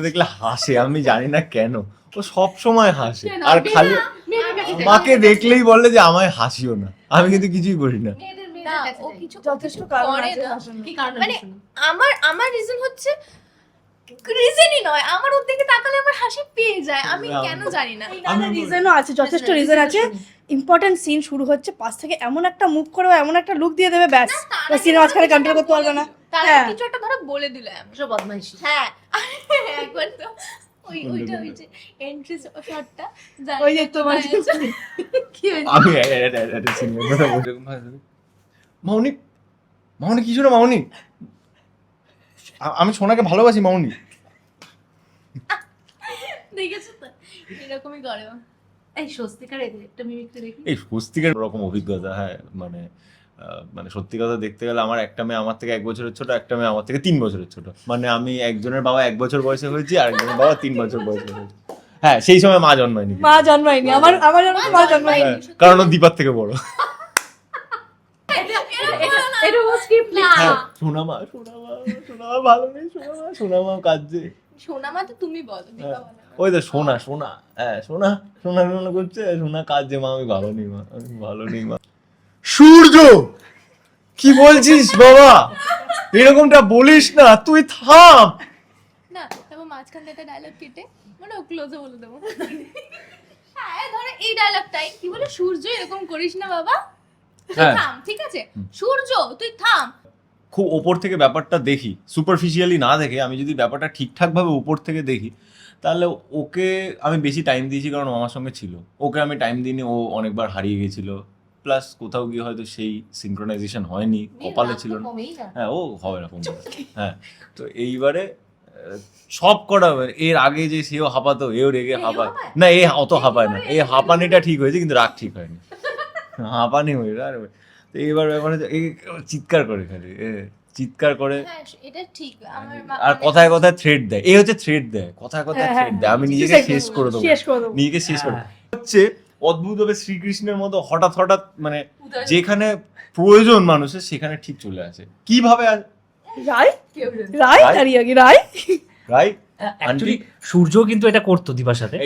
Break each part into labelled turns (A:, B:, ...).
A: দেখলে হাসে আমি জানি না কেন। ও সব সময় হাসে। আর খালি। মাকে দেখলেই বলে যে আমায় হাসিও না। আমি কিন্তু কিছুই করি না।
B: যথেষ্ট কারণ
C: মানে আমার আমার রিজন হচ্ছে রিজনই নয়। আমার ওর দিকে তাকালে আমার হাসি পেয়ে যায়। আমি কেন জানি না।
A: আমি
B: রিজনও আছে যথেষ্ট রিজন আছে। ইম্পর্টেন্ট সিন শুরু হচ্ছে পাশ থেকে এমন একটা মুভ করে বা এমন একটা লুক দিয়ে দেবে ব্যাস। সিনেমা মাঝখানে কন্ট্রোল করতে পারবে না।
C: তার
B: হ্যাঁ।
C: কিছু একটা ধরো বলে দিল
D: সব বদমাইশি
C: হ্যাঁ একবার তো ওই ওইটা ওই যে এন্ট্রি শটটা
B: ওই যে তোমার
C: কি হয়েছে
A: আমি মাউনি মাউনি কিছু না মাউনি আমি সোনাকে ভালোবাসি মাউনি
C: দেখেছ তো এরকমই করে
D: এই স্বস্তিকার এই একটা মিমিক্রি দেখি
A: এই স্বস্তিকের রকম অভিজ্ঞতা হ্যাঁ মানে মানে সত্যি কথা দেখতে গেলে আমার একটা মেয়ে আমার থেকে এক বছরের ছোট একটা মেয়ে আমার থেকে তিন বছরের ছোট। মানে আমি একজনের বাবা এক বছর বয়সে হয়েছি আর একজনের বাবা তিন বছর বয়সে হয়েছে। হ্যাঁ সেই সময় মা জন্মায়নি।
B: মা জন্মায়নি আমার আমার জন্ম মা জন্মায়নি।
A: হ্যাঁ, কারণ ও দীপার থেকে বড়।
D: স্ক্রিপ্ট
A: হ্যাঁ সোনা সোনা সোনা মা ভালো নেই সোনা সোনা মা কাঁদছে।
C: শোনা মা তো তুমি বলো
A: ওই তো সোনা সোনা হ্যাঁ সোনা সোনা সোনা করছে সোনা কাঁদছে মা আমি ভালো নেই মা আমি ভালো নেই মা। সূর্য! কি বলছিস বাবা? এরকমটা বলিস না তুই থাম!
C: না তারপর মাঝখান থেকে ডায়লগ কেটে মানে ও ক্লোজে বলে দেবো। হ্যাঁ ধরো এই ডায়লগটাই কি বলে সূর্য এরকম করিস না বাবা।
A: হ্যাঁ।
C: থাম ঠিক আছে? সূর্য তুই থাম।
A: খুব ওপর থেকে ব্যাপারটা দেখি সুপারফিশিয়ালি না দেখে আমি যদি ব্যাপারটা ঠিকঠাকভাবে উপর থেকে দেখি তাহলে ওকে আমি বেশি টাইম দিয়েছি কারণ ও আমার সঙ্গে ছিল। ওকে আমি টাইম দিইনি ও অনেকবার হারিয়ে গেছিল। প্লাস কোথাও গিয়ে হয়তো সেই সিনক্রোনাইজেশন হয়নি কপালে ছিল না। হ্যাঁ ও হবে না ফোন হ্যাঁ তো এইবারে সব কটা এর আগে যে সেও হাঁপাতো এও রেগে হাঁপায়? না এ অত হাঁপায় না। এই হাঁপানিটা ঠিক হয়েছে কিন্তু রাগ ঠিক হয়নি। হাঁপানি হয়ে আর তো এইবার ব্যাপার হচ্ছে এই চিৎকার করে খালি এ, চিৎকার করে।
C: হ্যাঁ এটা ঠিক। আমার
A: আর কথায় কথায় থ্রেড দেয়। এই হচ্ছে থ্রেড দেয়। কথায় কথায়
B: হ্যাঁ,
A: থ্রেড দেয়। আমি নিজেকে শেষ করে দেবো
B: শেষ করে দেবো।
A: নিজেকে শেষ করে দেবো। হচ্ছে অদ্ভুত ভাবে শ্রীকৃষ্ণের মতো হঠাৎ হঠাৎ মানে যেখানে প্রয়োজন মানুষের সেখানে ঠিক চলে আসে। কীভাবে
B: রাই। রাই? দাঁড়িয়ে আগে রাই
A: রাইট
E: অ্যাকচুয়ালি সূর্য কিন্তু এটা করতো দিবার সাথে।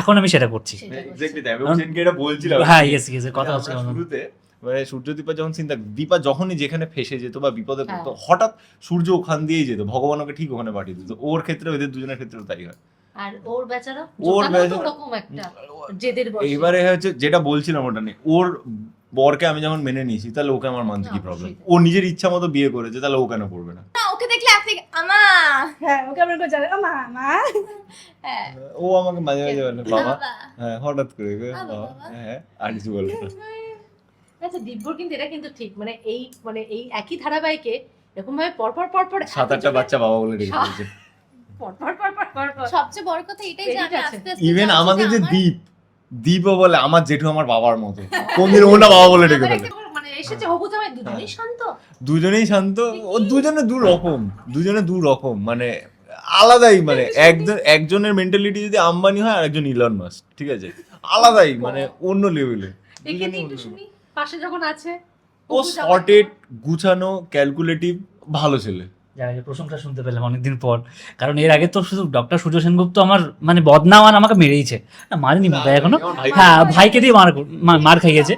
E: এখন আমি সেটা করছি।
A: এক্স্যাক্টলি তাই আমি এটা বলছিলাম।
E: হ্যাঁ ইয়েস ইয়েস কথা হচ্ছে
A: শুরুতে মানে সূর্য দীপা যখন চিন্তা দীপা যখনই যেখানে ফেসে যেত বা বিপদে পড়তো
D: হ্যাঁ।
A: হঠাৎ সূর্য ওখান দিয়েই যেত। ভগবান ওকে ঠিক ওখানে পাঠিয়ে দিত। ওর ক্ষেত্রে ওদের দুজনের ক্ষেত্রেও তাই হয়।
D: আর ওর বেচারা
A: ওর
D: ওর ওরকম একটা। জেদের
A: এইবারে হচ্ছে যেটা বলছিলাম ওটা নিয়ে ওর বরকে আমি যখন মেনে নিয়েছি তাহলে ওকে আমার মানতে কি প্রবলেম ও নিজের ইচ্ছা মতো বিয়ে করেছে তাহলে ও কেন করবে না?
C: না ওকে দেখলে আপনি আমা!
B: হ্যাঁ ওকে আমরা করে জানে মা
C: হ্যাঁ।
A: ও আমাকে মাঝে মাঝে বলে বাবা হ্যাঁ হঠাৎ করে
C: বাবা।
A: হ্যাঁ আর কিছু বলে
D: আচ্ছা দিব্যর কিন্তু এটা কিন্তু ঠিক মানে এই মানে এই একই ধারাবাহিকে এরকম ভাবে পরপর পরপর
A: সাত আটটা বাচ্চা বাবা বলে রেখে দিয়েছে।
D: পরপর পরপর পরপর।
C: সবচেয়ে বড় কথা এটাই যে আমি আস্তে আস্তে
A: ইভেন আমাদের যে দীপ দীপও বলে আমার জেঠু আমার বাবার মতো। কোনদিন ও না বাবা বলে ডেকে ফেলে।
D: মানে জামাই দুজনেই
A: হ্যাঁ।
D: শান্ত।
A: ও দুজনে দু রকম দুজনে দু রকম মানে আলাদাই মানে একজন একজনের মেন্টালিটি যদি আম্বানি হয় আর একজন ইলন মাস্ক ঠিক আছে? আলাদাই মানে অন্য লেভেলে
D: পাশে যখন আছে
A: ও সর্টেড গুছানো ক্যালকুলেটিভ ভালো ছেলে।
E: যাই প্রশংসা শুনতে পেলাম অনেকদিন পর। কারণ এর আগে তো শুধু ডক্টর সূর্য সেনগুপ্ত আমার মানে বদনাম আর আমাকে মেরেইছে। না মারেনি এখনও? হ্যাঁ ভাইকে দিয়ে মার মার খাইয়েছে।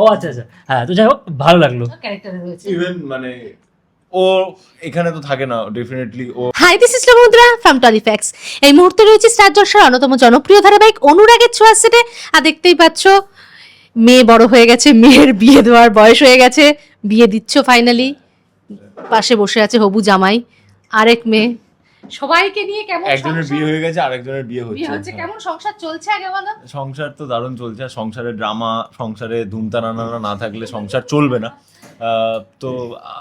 E: ও আচ্ছা আচ্ছা। হ্যাঁ তো যাই হোক ভালো লাগল।
A: ইভেন মানে ও এখানে তো থাকে না definitely oh
F: hi this is Mudra from Tollyfacts এই মুহূর্তে রয়েছে স্টার জলসার অন্যতম জনপ্রিয় ধারাবাহিক অনুরাগের ছোঁয়া সেটে। আর দেখতেই পাচ্ছ মেয়ে বড় হয়ে গেছে মেয়ের বিয়ে দেওয়ার বয়স হয়ে গেছে বিয়ে দিচ্ছ ফাইনালি পাশে বসে আছে হবু জামাই আরেক মেয়ে।
D: সবাইকে নিয়ে কেমন
A: একজনের বিয়ে হয়ে গেছে আর একজনের বিয়ে
D: হচ্ছে।
A: হচ্ছে
D: কেমন সংসার চলছে আগে বলো?
A: সংসার তো দারুণ চলছে আর সংসারে ড্রামা সংসারে ধুমতানানা না থাকলে সংসার চলবে না। তো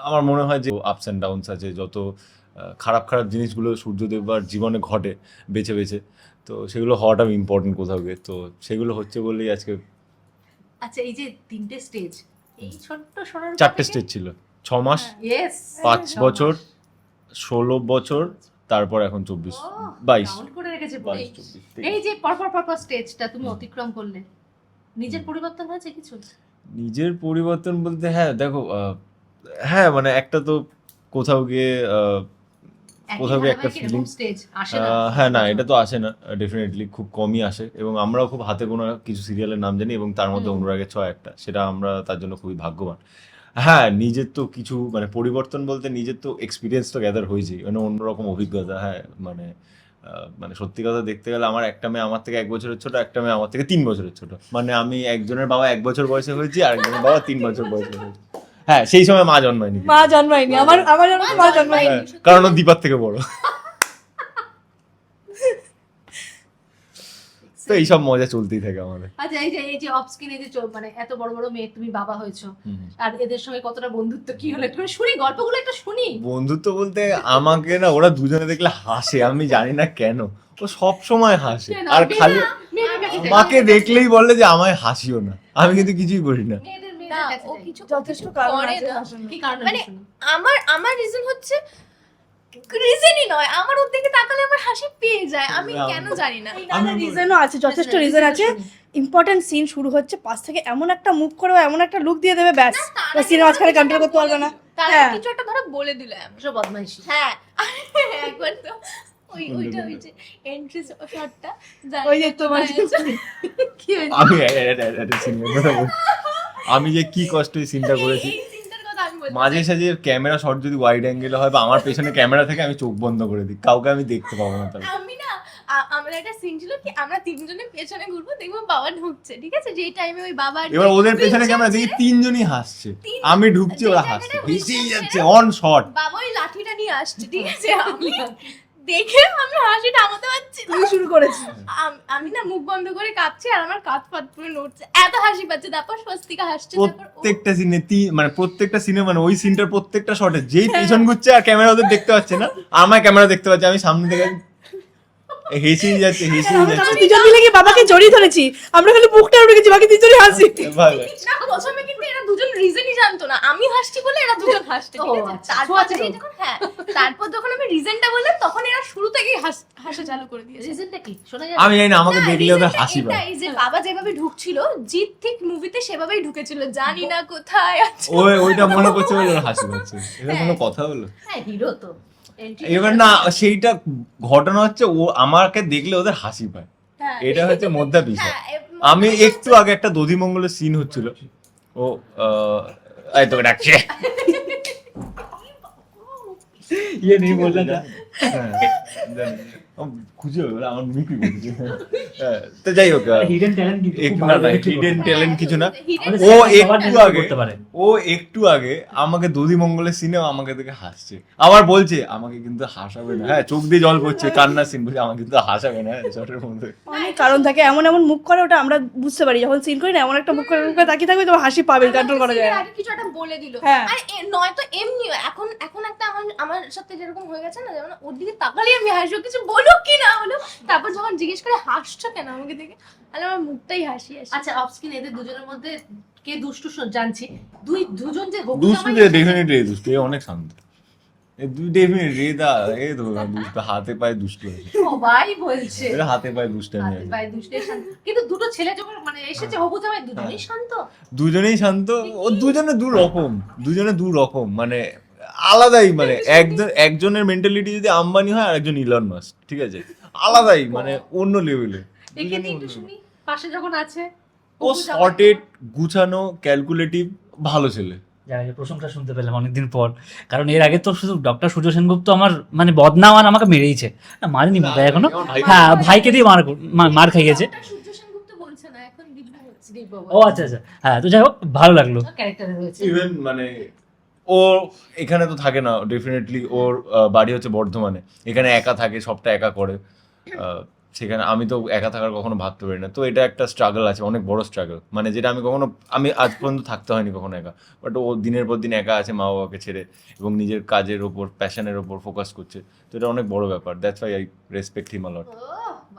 A: আমার মনে হয় যে আপস অ্যান্ড ডাউনস আছে যত খারাপ খারাপ জিনিসগুলো সূর্যদেবার জীবনে ঘটে বেছে বেছে তো সেগুলো হওয়াটা ইম্পর্টেন্ট কোথাও গিয়ে। তো সেগুলো হচ্ছে বলেই আজকে
D: আচ্ছা এই যে তিনটে স্টেজ এই ছোট্ট সোনার
A: চারটে স্টেজ ছিল। ছ মাস
D: ইয়েস
A: পাঁচ বছর ষোলো বছর তারপর এখন চব্বিশ বাইশ।
D: করে রেখেছে
A: বাইশ চব্বিশ
D: এই যে পরপর পরপর স্টেজটা তুমি অতিক্রম করলে নিজের পরিবর্তন হয়েছে কিছু?
A: নিজের পরিবর্তন বলতে হ্যাঁ দেখো আহ, হ্যাঁ মানে একটা তো কোথাও গিয়ে কোথাও একটা
D: না।
A: হ্যাঁ না এটা তো আসে না ডেফিনেটলি খুব কমই আসে এবং আমরাও খুব হাতে গোনা কিছু সিরিয়ালের নাম জানি এবং তার মধ্যে। অনুরাগের ছয় একটা সেটা আমরা তার জন্য খুবই ভাগ্যবান হ্যাঁ নিজের তো কিছু মানে পরিবর্তন বলতে নিজের তো এক্সপিরিয়েন্স তো গ্যাদার হয়েছে মানে অন্যরকম অভিজ্ঞতা হ্যাঁ মানে মানে সত্যি কথা দেখতে গেলে আমার একটা মেয়ে আমার থেকে এক বছরের ছোট একটা মেয়ে আমার থেকে তিন বছরের ছোট মানে আমি একজনের বাবা এক বছর বয়সে হয়েছি আর একজনের বাবা তিন বছর বয়সে হয়েছে হ্যাঁ সেই সময় মা জন্মায়নি।
B: মা জন্মায়নি আমার আমার জন্ম মা জন্মায়নি।
A: কারণ ও দীপার থেকে বড়। তো এইসব মজা চলতেই থাকে আমাদের।
D: আচ্ছা এই যে এই যে অফ স্ক্রিনে যে মানে এত বড় বড় মেয়ে তুমি বাবা হয়েছো। আর এদের সঙ্গে কতটা বন্ধুত্ব কি হলো? একটু শুনি গল্পগুলো একটু শুনি।
A: বন্ধুত্ব বলতে আমাকে না ওরা দুজনে দেখলে হাসে আমি জানি না কেন। ও সব সময় হাসে। আর খালি। আমাকে দেখলেই বলে যে আমায় হাসিও না। আমি কিন্তু কিছুই করি না।
D: মেয়েদের
C: না ও কিছু
B: যথেষ্ট কারণ আছে
D: কি কারণ
C: মানে- আমার আমার রিজন হচ্ছে রিজনই নয় আমার ওর দিকে তাকালে আমার হাসি পেয়ে যায় আমি কেন জানি না
B: রিজনও আছে যথেষ্ট রিজন আছে। ইম্পর্টেন্ট সিন শুরু হচ্ছে পাশ থেকে এমন একটা মুখ করে এমন একটা লুক দিয়ে দেবে ব্যাস সিনেমা মাঝখানে কন্ট্রোল করতে পারবে না
C: তার
B: হ্যাঁ।
C: কিছু একটা ধরো বলে দিল এমন
D: সব বদমাইশি
C: হ্যাঁ একবার তো ওই ওইটা ওই যে এন্ট্রি শটটা
B: ওই যে তোমার
D: কি হয়েছে
A: আমি এ- এ- এ- একটা সিনেমার কথা বলছি। আমি যে কি কষ্ট এই সিনটা করেছি। মাঝে সাঝে ক্যামেরা শট যদি ওয়াইড অ্যাঙ্গেলে হয় বা আমার পেছনে ক্যামেরা থেকে আমি চোখ বন্ধ করে দিই কাউকে আমি দেখতে পাবো না তাহলে।
C: আমি না আমরা একটা সিন ছিল কি আমরা তিনজনে পেছনে ঘুরবো দেখব বাবা ঢুকছে ঠিক আছে? যেই টাইমে ওই বাবা
A: এবার ওদের পেছনে ক্যামেরা দেখি তিনজনই হাসছে। আমি ঢুকছি ওরা হাসছে। হেসেই যাচ্ছে অন শট
C: বাবা ওই লাঠিটা নিয়ে আসছে ঠিক আছে? আমি দেখে আমি হাসি থামাতে পারছি না।
B: তুমি শুরু করেছি
C: আমি না মুখ বন্ধ করে কাঁপছি আর আমার কাঁধ ফাত পুরো নড়ছে। এত হাসি পাচ্ছে তারপর স্বস্তিকা হাসছে
A: প্রত্যেকটা সিনে মানে প্রত্যেকটা সিনে মানে ওই সিনটার প্রত্যেকটা শটে যেই পেছন ঘুরছে আর ক্যামেরা ওদের দেখতে পাচ্ছে না আমার ক্যামেরা দেখতে পাচ্ছে আমি সামনে থেকে হেসেই যাচ্ছে হেসেই
B: আমরা
A: যাচ্ছে।
B: দুজন মিলে গিয়ে বাবাকে জড়িয়ে ধরেছি। আমরা খালি বুকটা উঠে গেছি বাকি দুজনই হাসি
A: ভালো।
C: না প্রথমে কিন্তু এরা দুজন রিজনই জানতো না। আমি হাসছি বলে এরা দুজন হাসছে ঠিক আছে?
D: আচ্ছা,
C: তারপর। যখন হ্যাঁ তারপর যখন আমি রিজনটা বললাম তখন এরা শুরু থেকেই হাসা চালু করে দিয়েছে।
D: রিজনটা কি? শোনা যায়
A: আমি জানি না আমাকে দেখলে ওদের হাসি পায়
C: এটাই যে বাবা যেভাবে ঢুকছিল জিৎ ঠিক মুভিতে সেভাবেই ঢুকেছিল। জানি না কোথায় আছে।
A: ওই ওইটা মনে করছে বলে ওর হাসি পাচ্ছে। এটা কোনো কথা হলো?
D: হ্যাঁ হিরো তো।
A: এবার না সেইটা ঘটনা হচ্ছে ও আমাকে দেখলে ওদের হাসি পায়।
C: হ্যাঁ।
A: এটা হচ্ছে মধ্যা বিষয়।
C: হ্যাঁ,
A: আমি একটু আগে একটা দধিমঙ্গলের সিন হচ্ছিল। ও আহ, এই তোকে ডাকছে। ইয়ে নেই হ্যাঁ। ও খুঁজে হবে, আমার মুখই বলছে হ্যাঁ, তো যাই হোক
E: হিডেন ট্যালেন্ট
A: একটু না না হিডেন ট্যালেন্ট কিছু না ও একটু আগে ও একটু আগে আমাকে দধি মঙ্গলের সিনেও আমাকে দেখে হাসছে আবার বলছে আমাকে কিন্তু হাসাবে না হ্যাঁ চোখ দিয়ে জল পড়ছে কান্নার সিন বলছে আমাকে কিন্তু হাসাবে না শটের মধ্যে
B: অনেক কারণ থাকে এমন এমন মুখ করে ওটা আমরা বুঝতে পারি। যখন সিন করি না এমন একটা মুখ করে মুখ করে তাকিয়ে থাকবে তোমার হাসি পাবে কন্ট্রোল করা যায়। না
C: কিছু একটা বলে দিল।
B: হ্যাঁ।
C: আর নয়তো এমনি এখন এখন একটা আমার আমার সাথে যেরকম হয়ে গেছে না যেমন ওর দিকে তাকালেই আমি হাসবো কিছু বলুক কি না হলো তারপর যখন জিজ্ঞেস করে হাসছো কেন আমাকে দেখে? তাহলে আমার মুখটাই হাসি আসে।
D: আচ্ছা অফ স্ক্রিন এদের দুজনের মধ্যে কে দুষ্টু শোন- জানছি। দুই দুজন যে হবু
A: দুষ্টু যে ডেফিনেটলি দুষ্টু এ অনেক শান্ত। এ দুই ডেফিনেটলি এ দা এ তো দুষ্টু হাতে পায়ে দুষ্টু
D: সবাই বলছে।
A: হাতে পায়ে
D: হাতে পায়ে দুষ্টে কিন্তু দুটো ছেলে যখন মানে এসেছে হবু জামাই দুজনেই শান্ত।
A: দুজনেই শান্ত ও দুজনে দু রকম দুজনে দু রকম মানে আলাদাই মানে একজন একজনের মেন্টালিটি যদি আম্বানি হয় আর একজন ইলন মাস্ক ঠিক আছে? আলাদাই মানে অন্য লেভেলে
D: পাশে যখন আছে
A: ও সর্টেড গুছানো ক্যালকুলেটিভ ভালো ছেলে।
E: যাই প্রশংসা শুনতে পেলাম অনেকদিন পর। কারণ এর আগে তো শুধু ডক্টর সূর্য সেনগুপ্ত আমার মানে বদনাম আর আমাকে মেরেইছে। না মারেনি বোধ
A: এখনও
E: হ্যাঁ ভাইকে দিয়ে মার মার খাইয়েছে।
C: বলছে দিব্য
E: ও আচ্ছা আচ্ছা। হ্যাঁ তো যাই হোক ভালো লাগল।
A: ইভেন মানে ও এখানে তো থাকে না ডেফিনেটলি ওর বাড়ি হচ্ছে বর্ধমানে। এখানে একা থাকে সবটা একা করে। সেখানে আমি তো একা থাকার কখনো ভাবতে পারি না। তো এটা একটা স্ট্রাগল আছে অনেক বড় স্ট্রাগল মানে যেটা আমি কখনো আমি আজ পর্যন্ত থাকতে হয়নি কখনো একা। বাট ও দিনের পর দিন একা আছে মা বাবাকে ছেড়ে এবং নিজের কাজের ওপর প্যাশনের ওপর ফোকাস করছে। তো এটা অনেক বড় ব্যাপার। That's why I respect him a lot
D: ও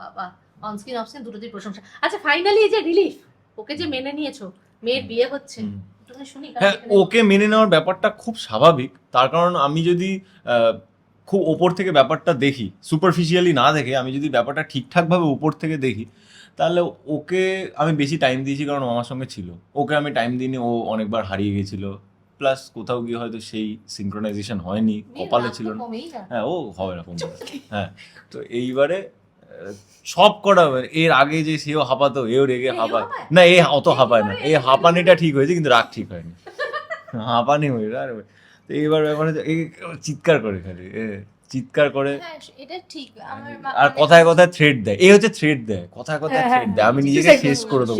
D: বাবা। অন স্ক্রিন অফ স্ক্রিন দুটোতেই প্রশংসা। আচ্ছা ফাইনালি এই যে রিলিফ ওকে যে মেনে নিয়েছো মেয়ের বিয়ে হচ্ছে।
A: হ্যাঁ ওকে মেনে নেওয়ার ব্যাপারটা খুব স্বাভাবিক। তার কারণ আমি যদি খুব ওপর থেকে ব্যাপারটা দেখি সুপারফিশিয়ালি না দেখে আমি যদি ব্যাপারটা ঠিকঠাকভাবে উপর থেকে দেখি তাহলে ওকে আমি বেশি টাইম দিয়েছি কারণ আমার সঙ্গে ছিল। ওকে আমি টাইম দিইনি ও অনেকবার হারিয়ে গেছিল। প্লাস কোথাও গিয়ে হয়তো সেই সিনক্রোনাইজেশন হয়নি কপালে ছিল না। হ্যাঁ ও হবে না হ্যাঁ তো এইবারে সব কটা এর আগে যে সেও হাঁপাতো এও রেগে হাঁপায়? না এ অত হাঁপায় না। এই হাঁপানিটা ঠিক হয়েছে কিন্তু রাগ ঠিক হয়নি। হাঁপানি হয়ে আর তো এইবার ব্যাপার চিৎকার করে খালি এ চিৎকার করে।
C: হ্যাঁ এটা ঠিক।
A: আর কথায় কথায় থ্রেড দেয়। এই হচ্ছে থ্রেড দেয় কথায় কথায়
B: হ্যাঁ,
A: থ্রেড দেয়। আমি নিজেকে
B: শেষ
A: করে দেবো।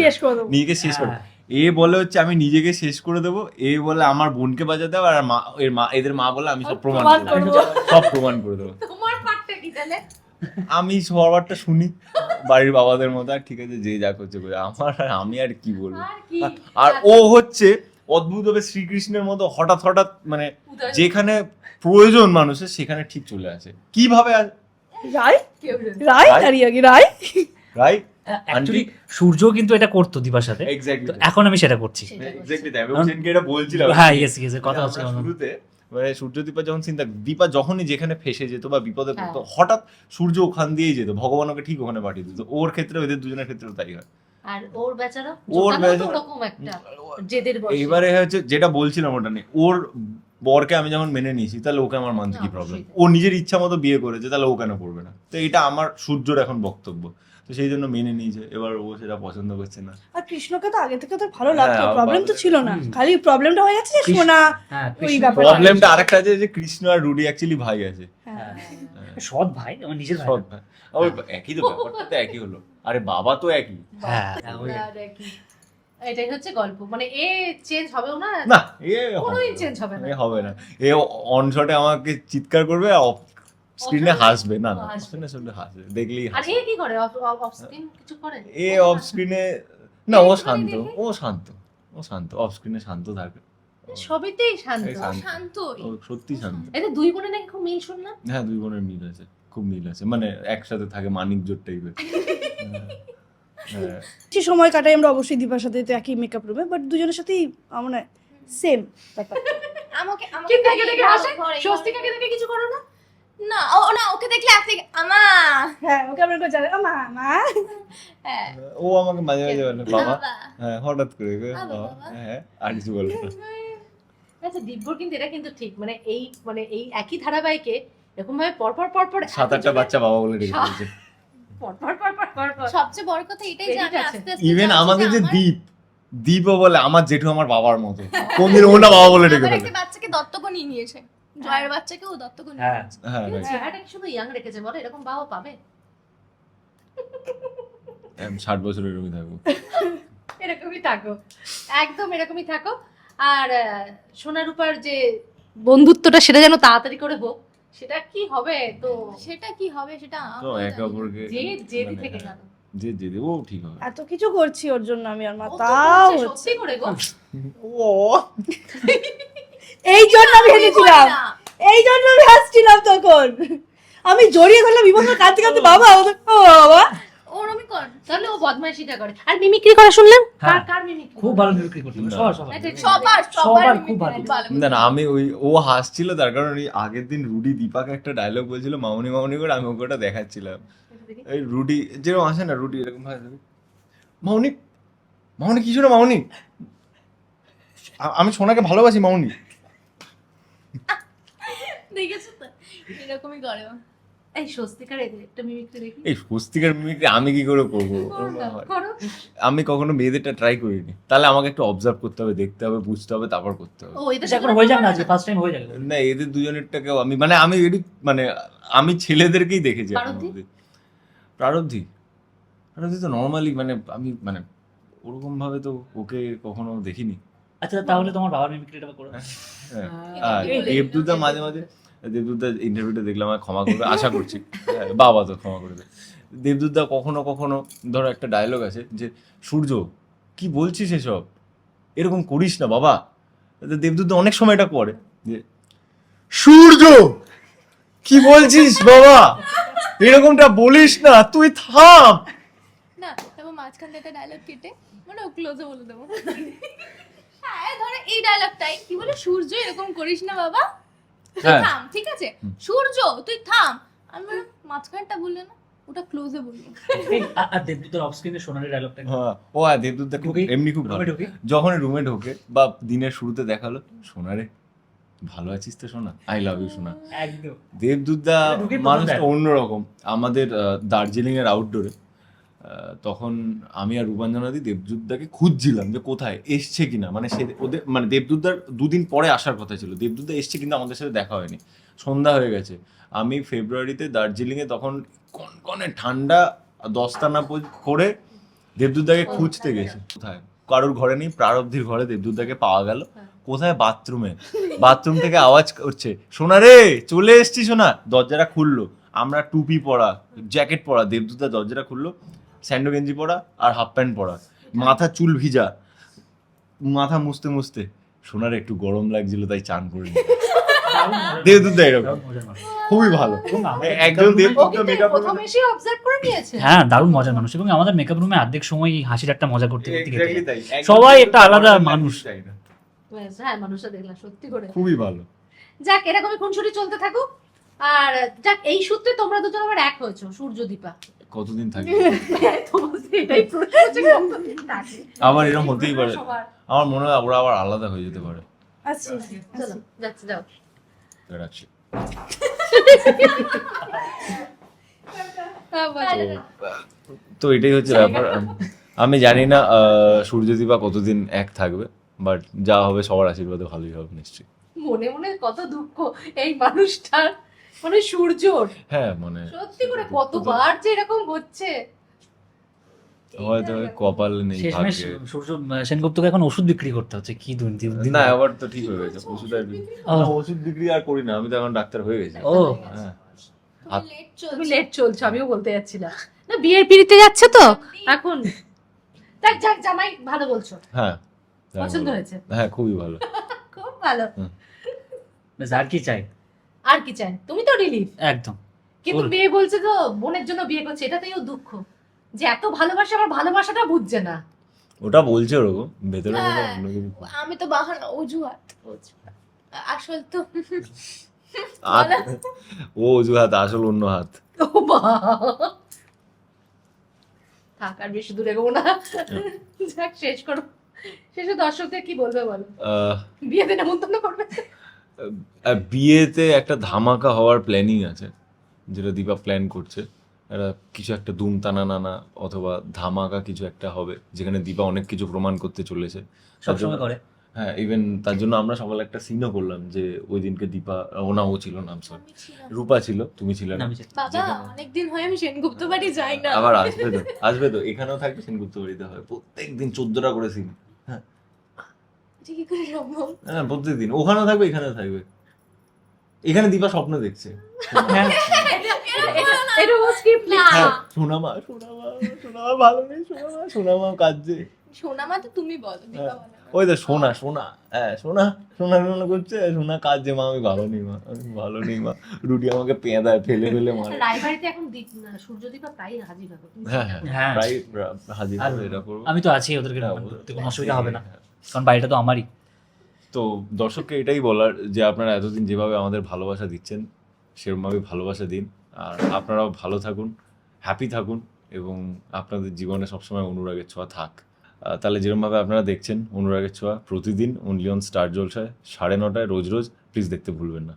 A: নিজেকে শেষ করে
E: হ্যাঁ।
A: এ বলে হচ্ছে আমি নিজেকে শেষ করে দেবো। এ বলে আমার বোনকে বাজাতে হবে আর মা এর মা এদের মা বলে আমি সব প্রমাণ করে দেবো। সব প্রমাণ করে দেবো।
D: তোমার পার্টটা কি তাহলে?
A: আমি সবারটা শুনি বাড়ির বাবাদের মতো আর ঠিক আছে যে যা করছে করে আমার আর আমি আর কি বলব?
D: আর
A: ও হচ্ছে অদ্ভুত ভাবে শ্রীকৃষ্ণের মতো হঠাৎ হঠাৎ মানে যেখানে প্রয়োজন মানুষের সেখানে ঠিক চলে আসে। কীভাবে।
B: রায় রায়? দাঁড়িয়ে আগে
A: রাইট
E: অ্যাকচুয়ালি সূর্য কিন্তু এটা করতো দিবার সাথে। তো এখন আমি সেটা করছি।
A: এক্স্যাক্টলি তাই আমি এটা বলছিলাম।
E: হ্যাঁ ইয়েস ইয়েস কথা হচ্ছে।
A: শুরুতে মানে সূর্য দীপা যখন চিন্তা দীপা যখনই যেখানে ফেসে যেত বা বিপদে পড়তো
D: হ্যাঁ।
A: হঠাৎ সূর্য ওখান দিয়েই যেত ভগবান ওকে ঠিক ওখানে পাঠিয়ে দিত। ওর ক্ষেত্রে ওদের দুজনের ক্ষেত্রেও তাই হয়।
D: আর ওর বেচারা
A: ওর
D: একটা জেদের
A: হচ্ছে যেটা বলছিলাম ওটা নিয়ে ওর বরকে আমি যেমন মেনে নিয়েছি তাহলে ওকে আমার মানতে কি প্রবলেম ও নিজের ইচ্ছা মতো বিয়ে করেছে তাহলে ও কেন করবে না? তো এটা আমার সূর্যর এখন বক্তব্য। তো সেই জন্য মেনে নিয়েছে এবার ও সেটা পছন্দ করছে না।
B: আর কৃষ্ণকে তো আগে থেকে তো ভালো লাগতো
A: হ্যাঁ,
B: প্রবলেম তো ছিল না। খালি প্রবলেমটা হয়ে যাচ্ছে যে
E: কৃষ্ণ-
B: সোনা
E: হ্যাঁ
B: ওই।
A: প্রবলেমটা আরেকটা আছে যে কৃষ্ণ আর রুডি অ্যাকচুয়ালি ভাই আছে।
B: হ্যাঁ।
E: সৎ ভাই আমার নিজের ভাই
A: সব ভাই। ওই একই তো ব্যাপারটা তো একই হলো। আরে বাবা তো একই।
E: হ্যাঁ,
D: এটাই হচ্ছে গল্প। মানে এ চেঞ্জ হবেও না?
A: না এ হবে না।
D: চেঞ্জ হবে না।
A: এ হবে না। এ অন শটে আমাকে চিৎকার করবে আর অফ স্ক্রিনে হাসবে না না। স্ক্রিনে শুধু হাসবে দেখলেই
D: আর এ কি করে? অফ স্ক্রিন কিছু করে?
A: এ অফ স্ক্রিনে না। ও শান্ত ও শান্ত ও শান্ত অফ স্ক্রিনে শান্ত থাকে।
D: সবেতেই শান্ত।
A: শান্ত। সত্যি শান্ত।
D: এতে দুই বোনে নাকি খুব মিল শুনলাম?
A: হ্যাঁ দুই বোনের মিল আছে খুব মিল আছে। মানে একসাথে থাকে মানিক জোট টাইপের হ্যাঁ
B: কিছু সময় কাটাই আমরা অবশ্যই দীপার সাথে তো একই মেকআপ রুমে বাট দুজনের সাথেই আমার সেম ব্যাপার।
C: আমাকে আমাকে
D: দেখে দেখে
C: ঘরে-
D: স্বস্তিকাকে দেখে কিছু করো না?
C: না ও না ওকে দেখলে এক আমা।
B: হ্যাঁ ওকে আমরা করে যাবে মা মা
C: হ্যাঁ।
A: ও আমাকে মাঝে মাঝে বলে বাবা।
C: বাবা।
A: হ্যাঁ হঠাৎ করে
C: বাবা,
A: বাবা।
C: বাবা।
A: হ্যাঁ আর কিছু বলব
D: আচ্ছা দিব্যর কিন্তু এটা কিন্তু ঠিক মানে এই মানে এই একই ধারাবাহিকে এরকম ভাবে পরপর পরপর
A: সাত আটটা বাচ্চা বাবা বলে রেখে দিয়েছে।
D: পরপর পরপর পরপর
C: সবচেয়ে বড় কথা এটাই যে আমি
D: আছে।
C: আস্তে আস্তে
A: ইভেন আমাদের যে
C: আমার-
A: দ্বীপ বলে আমার জেঠু আমার বাবার মতো। কোনদিন বাবা বলে ডেকে
C: বাচ্চাকে দত্তক নিয়ে নিয়েছে। জয়ের বাচ্চাকে ও দত্তক
E: হ্যাঁ।
A: হ্যাঁ
D: কিন্তু
A: right.
D: চেহারাটা শুধু ইয়াং রেখেছে বলো এরকম বাবা পাবে?
A: ষাট বছরের রুমি থাকব।
D: এরকমই থাকো। একদম এরকমই থাকো। আর সোনা রূপার যে বন্ধুত্বটা সেটা যেন তাড়াতাড়ি করে হোক সেটা কি হবে? তো
C: সেটা কি হবে সেটা
A: তো একে অপরকে
D: যে জেদি
A: মানে,
D: থেকে
A: হ্যাঁ,
D: গেল।
A: যে জেদি ও ঠিক হবে।
B: এত কিছু করছি ওর জন্য আমি আর মা তাও
D: সত্যি করে গো।
A: ও।
B: এই জন্য আমি হেসেছিলাম। এই জন্য আমি হাসছিলাম তখন। আমি জড়িয়ে ধরলাম বিভঙ্গ কাঁদতে কাঁদতে বাবা ও বাবা।
C: ওরমই কর
D: তাহলে ও বদমাইশিটা করে। আর মিমিক্রি করা শুনলাম কার। কার মিমিক্রি?
E: খুব ভালো বিক্রি করতে সবার সবার
C: সবার।
E: সবার
C: সবার
E: খুব ভালো।
A: না না আমি ওই ও হাসছিল তার কারণ ওই আগের দিন রুডি দীপাকে একটা ডায়লগ বলছিল মামনি মামনি করে আমি ওকে ওটা দেখাচ্ছিলাম। এই রুডি যেরকম আসে না রুডি এরকম ভাবে কিছু না আমি সোনাকে ভালোবাসি মামনি।
C: দেখেছ তো? এরকমই করে
D: এই স্বস্তিকার এদের একটা মিমিক্রি দেখি।
A: এই স্বস্তিকার মিমিক্রি আমি কি করে করব? আমি কখনো মেয়েদেরটা ট্রাই করিনি। তাহলে আমাকে একটু অবজার্ভ করতে হবে দেখতে হবে বুঝতে হবে তারপর করতে হবে।
D: ও
E: আচ্ছা, এখন হয়ে যাক না আজকে? ফার্স্ট টাইম হয়ে যাবে
A: না এদের দুজনেরটাকেও আমি মানে আমি এটি মানে আমি ছেলেদেরকেই দেখেছি এখন
D: প্রারব্ধি?
A: প্রারব্ধি? প্রারব্ধি তো নর্মালি মানে আমি মানে ওরকম ভাবে তো ওকে কখনো দেখিনি।
E: আচ্ছা তাহলে তোমার বাবার মিমিক্রিটা করো।
A: হ্যাঁ।
C: এটা
A: আর
C: কি বলে?
A: মাঝে মাঝে দেবদূতা ইন্টারভিউটা দেখলাম আর ক্ষমা করবে আশা করছি। হ্যাঁ, বাবা তো ক্ষমা করবে দেবদূতা কখনো কখনো ধরো একটা ডায়লগ আছে যে সূর্য কি বলছিস এসব? এরকম করিস না বাবা। দেবদূত অনেক সময় এটা করে যে সূর্য কি বলছিস বাবা? এরকমটা বলিস না তুই থাম।
C: না তারপর মাঝখান ডায়লগ কেটে মানে ও ক্লোজে বলে দেবো। হ্যাঁ ধরো এই ডায়লগটাই কি বলে সূর্য এরকম করিস না বাবা। তুই
A: হ্যাঁ।
C: থাম ঠিক আছে? সূর্য তুই থাম। আমি বললাম, মাঝখানটা বললে না ওটা ক্লোজে বলব।
E: আর দেবদূতের অফ স্ক্রিনে সোনালি ডায়লগটা
A: হ্যাঁ ও হ্যাঁ দেবদূতটা খুব এমনি খুব ভালো।
E: ঢুকে?
A: যখন রুমে ঢোকে বা দিনের শুরুতে দেখাল সোনা রে ভালো আছিস তো সোনা? আই লাভ ইউ সোনা।
E: একদম।
A: দেবদূতদা
E: মানে ঢুকেই প্রথম
A: মানুষটা অন্যরকম। আমাদের দার্জিলিং এর আউটডোরে তখন আমি আর রূপাঞ্জনাদি দেবদূতদাকে খুঁজছিলাম যে কোথায় এসছে কিনা। মানে সে ওদের মানে দেবদূতদার দুদিন পরে আসার কথা ছিল। দেবদূতদা এসছে কিন্তু আমাদের সাথে দেখা হয়নি। সন্ধ্যা হয়ে গেছে। আমি ফেব্রুয়ারিতে দার্জিলিংয়ে তখন কনকনে ঠান্ডা দস্তানা করে দেবদূতদাকে খুঁজতে গেছি। কোথায়? কারোর ঘরে নেই প্রারব্ধির ঘরে দেবদূতদাকে পাওয়া গেল। কোথায়? বাথরুমে। বাথরুম থেকে আওয়াজ করছে সোনা রে চলে এসছি সোনা। দরজাটা খুললো। আমরা টুপি পরা জ্যাকেট পরা দেবদূতা দরজাটা খুললো। স্যান্ডো গেঞ্জি পরা আর হাফ প্যান্ট পরা। মাথা চুল ভিজা। মাথা মুছতে মুছতে সোনার একটু গরম লাগছিল তাই চান করে এরকম।
E: দারুণ
A: খুবই ভালো।
E: এবং আমাদের
A: একজন দেবদূত মেকআপ
D: প্রথম এসে অবজার্ভ করে নিয়েছে?
E: হ্যাঁ দারুণ মজার মানুষ। এবং আমাদের মেকআপ রুমে অর্ধেক সময় হাসির একটা মজা করতে সবাই একটা আলাদা মানুষ।
D: হ্যাঁ মানুষটা দেখলাম সত্যি করে।
A: খুবই ভালো।
D: যাক এরকমই খুনসুটি চলতে থাকুক। আর যাক এই সূত্রে তোমরা দুজন আবার এক হয়েছো সূর্য দীপা
A: কতদিন
D: প্রশ্ন হচ্ছে কতদিন থাকে?
A: আবার এরকম হতেই পারে। আমার মনে হয় ওরা আবার আলাদা হয়ে যেতে পারে।
B: আচ্ছা
D: চলো যাচ্ছে যাও।
A: রাখছি তো এটাই হচ্ছে ব্যাপার। আমি জানি না সূর্যদীপা কতদিন এক থাকবে বাট যা হবে সবার আশীর্বাদে ভালোই হবে নিশ্চয়ই।
D: মনে মনে কত দুঃখ এই মানুষটার। মানে সূর্যর
A: হ্যাঁ মানে
D: সত্যি করে কতবার যে এরকম হচ্ছে।
A: হয়তো কপাল নেই
E: সূর্য সেনগুপ্তকে এখন ওষুধ বিক্রি করতে হচ্ছে। কি দুর্নীতি
A: না আবার তো ঠিক হয়ে গেছে ওষুধ আর। না, ওষুধ বিক্রি আর করি না আমি তো এখন ডাক্তার হয়ে গেছি।
E: ও।
A: হ্যাঁ।
C: তুমি লেট চলছে।
D: লেট চলছো আমিও বলতে যাচ্ছিলাম। না বিয়ের পিড়িতে যাচ্ছে তো? এখন? দেখ যাক জামাই ভালো বলছো।
A: হ্যাঁ।
D: পছন্দ হয়েছে?
A: হ্যাঁ খুবই ভালো।
D: খুব ভালো।
E: আর কি চাই?
D: আর কি চাই? তুমি তো রিলিফ
E: একদম।
D: কিন্তু মেয়ে বলছে তো বোনের জন্য বিয়ে করছে এটাতেই ও দুঃখ। যে এত ভালোবাসে আমার ভালোবাসাটা বুঝছে না।
A: ওটা বলছে ওরকম ভেতরে
C: হ্যাঁ। আমি তো বাহানা অজুহাত আসল তো
A: ও অজুহাত আসল অন্য হাত।
D: ও থাক আর বেশি দূরে গো না। যাক শেষ করো। শেষে দর্শকদের কি বলবে বলো?
A: আহ,
D: বিয়েতে নেমন্তন্ন করবে।
A: বিয়েতে একটা ধামাকা হওয়ার প্ল্যানিং আছে যেটা দীপা প্ল্যান করছে। একটা কিছু একটা দুম টানা নানা অথবা ধামাকা কিছু একটা হবে যেখানে দীপা অনেক কিছু প্রমাণ করতে চলেছে।
E: সবসময় করে।
A: হ্যাঁ ইভেন তার জন্য আমরা সকালে একটা সিনও করলাম যে ওই দিনকে দীপা ও ছিল নাম সরি রূপা ছিল তুমি ছিলে
E: না।
C: বাবা অনেকদিন হয় আমি সেনগুপ্ত বাড়ি যাই না।
A: আবার আসবে তো আসবে তো এখানেও থাকবে সেনগুপ্ত বাড়িতে হয়। প্রত্যেক দিন চোদ্দটা করে সিন
C: কি করে সম্ভব?
A: হ্যাঁ ওখানেও থাকবে এখানেও থাকবে। এখানে দীপা স্বপ্ন দেখছে।
E: হ্যাঁ।
D: এটা স্ক্রিপ্ট
C: না।
A: হ্যাঁ সোনামা সোনামা সোনামা ভালো নেই সোনামা সোনামা কাঁদছে।
C: সোনামা তো তুমি বলো দীপা
A: ওই তো সোনা সোনা। হ্যাঁ সোনা সোনা সোনা করছে সোনা কাঁদছে মা আমি ভালো নেই মা আমি ভালো নেই মা। রুটি আমাকে পেঁদায় ফেলে ফেলে মারে।
D: রায়বাড়িতে এখন দীপ না সূর্যদীপা প্রায় হাজির হবে।
A: হ্যাঁ হ্যাঁ। প্রায় হাজির
E: আর
A: হবে এটা করব
E: আমি তো আছি ওদেরকে কোনো অসুবিধা হবে না। কারণ বাড়িটা তো আমারই।
A: তো দর্শককে এটাই বলার যে আপনারা এতদিন যেভাবে আমাদের ভালোবাসা দিচ্ছেন সেরকমভাবে ভালোবাসা দিন। আর আপনারাও ভালো থাকুন হ্যাপি থাকুন এবং আপনাদের জীবনে সবসময় অনুরাগের ছোঁয়া থাক। তাহলে যেরকমভাবে আপনারা দেখছেন, অনুরাগের ছোঁয়া প্রতিদিন অনলি অন স্টার জলসায় সাড়ে নটায়, রোজ রোজ। প্লিজ দেখতে ভুলবেন না।